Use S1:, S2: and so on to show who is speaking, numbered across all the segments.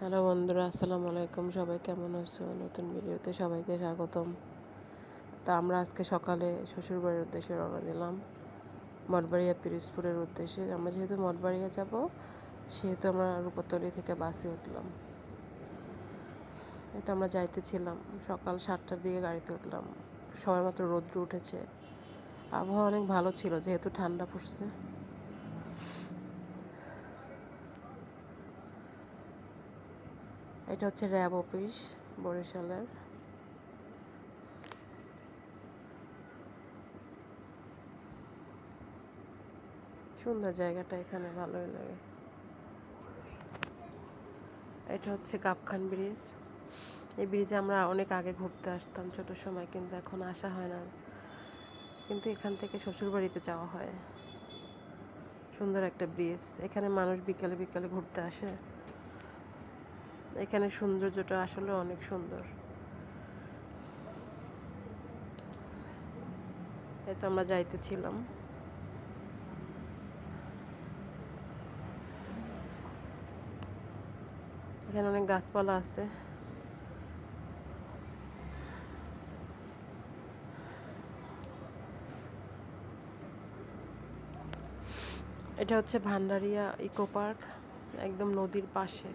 S1: Hello বন্ধুরা, আসসালামু আলাইকুম। সবাই কেমন আছো? নতুন ভিডিওতে সবাইকে স্বাগতম। তা আমরা আজকে সকালে শ্বশুরবাড়ির উদ্দেশ্যে রওনা দিলাম, মঠবাড়িয়া পিরিজপুরের উদ্দেশ্যে। আমরা যেহেতু মঠবাড়িয়া যাব, সেহেতু আমরা রূপতলি থেকে বাসে উঠলাম। এটা আমরা যাইতেছিলাম। সকাল সাতটার দিকে গাড়িতে উঠলাম। সবাই মাত্র রৌদ্র উঠেছে। আবহাওয়া অনেক ভালো ছিল, যেহেতু ঠান্ডা পড়ছে। এটা হচ্ছে র্যাব অফিস, বরিশালের। সুন্দর জায়গাটা এখানে, ভালোই লাগে। এটা হচ্ছে কাপখান ব্রিজ। এই ব্রিজে আমরা অনেক আগে ঘুরতে আসতাম ছোট সময়, কিন্তু এখন আসা হয় না। কিন্তু এখান থেকে শ্বশুরবাড়িতে যাওয়া হয়। সুন্দর একটা ব্রিজ। এখানে মানুষ বিকালে বিকালে ঘুরতে আসে। এখানে সৌন্দর্যটা আসলে অনেক সুন্দর। এই তো আমরা যাইতেছিলাম। এখানে অনেক গাছপালা আছে। এটা হচ্ছে ভান্ডারিয়া ইকো পার্ক, একদম নদীর পাশে।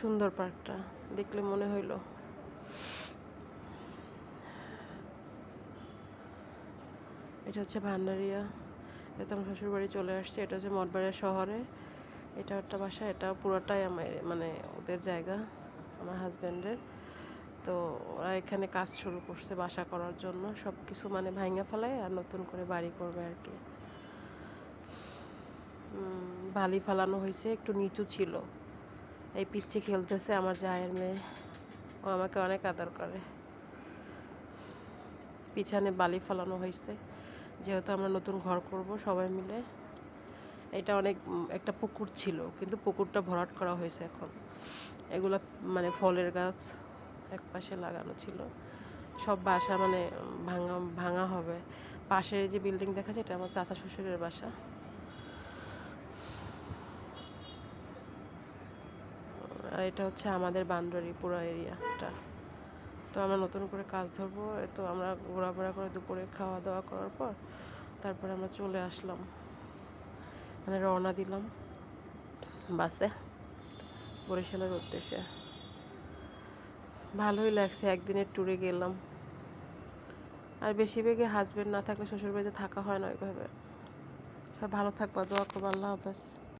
S1: সুন্দর পার্কটা, দেখলে মনে হইল। এটা হচ্ছে ভান্ডারিয়া। এটা আমার শ্বশুরবাড়ি চলে আসছে, এটা হচ্ছে মঠবাড়িয়া শহরে। এটা একটা বাসা, এটা পুরোটাই আমার মানে ওদের জায়গা, আমার হাজব্যান্ডের তো ওরা এখানে কাজ শুরু করছে বাসা করার জন্য সব কিছু মানে ভাঙা ফেলায় আর নতুন করে বাড়ি করবে আর কি। বালি ফেলানো হয়েছে, একটু নিচু ছিল। এই পিচ্ছি খেলতেছে আমার জায়ের মেয়ে। ও আমাকে অনেক আদর করে। পিছনে বালি ফেলানো হয়েছে। যেহেতু আমরা নতুন ঘর করব সবাই মিলে। এটা অনেক একটা পুকুর ছিল, কিন্তু পুকুরটা ভরাট করা হয়েছে এখন। এগুলো মানে ফলের গাছ এক পাশে লাগানো ছিল। সব বাসা মানে ভাঙা ভাঙা হবে। পাশের যে বিল্ডিং দেখা যায়, এটা আমার চাচা শ্বশুরের বাসা। আর এটা হচ্ছে আমাদের বান্দরি পুরো এরিয়াটা। তো আমরা নতুন করে কাজ ধরবো, তো আমরা ঘোরাফেরা করে দুপুরে খাওয়া দাওয়া করার পর তারপরে আমরা চলে আসলাম। মানে রওনা দিলাম বাসে বরিশালের উদ্দেশ্যে। ভালোই লাগছে, একদিনের ট্যুরে গেলাম। আর বেশি বেগে হাজব্যান্ড না থাকলে শ্বশুরবাড়িতে থাকা হয় না ওইভাবে। সব ভালো থাকবা, দোয়া করব, আল্লাহ হাফেজ।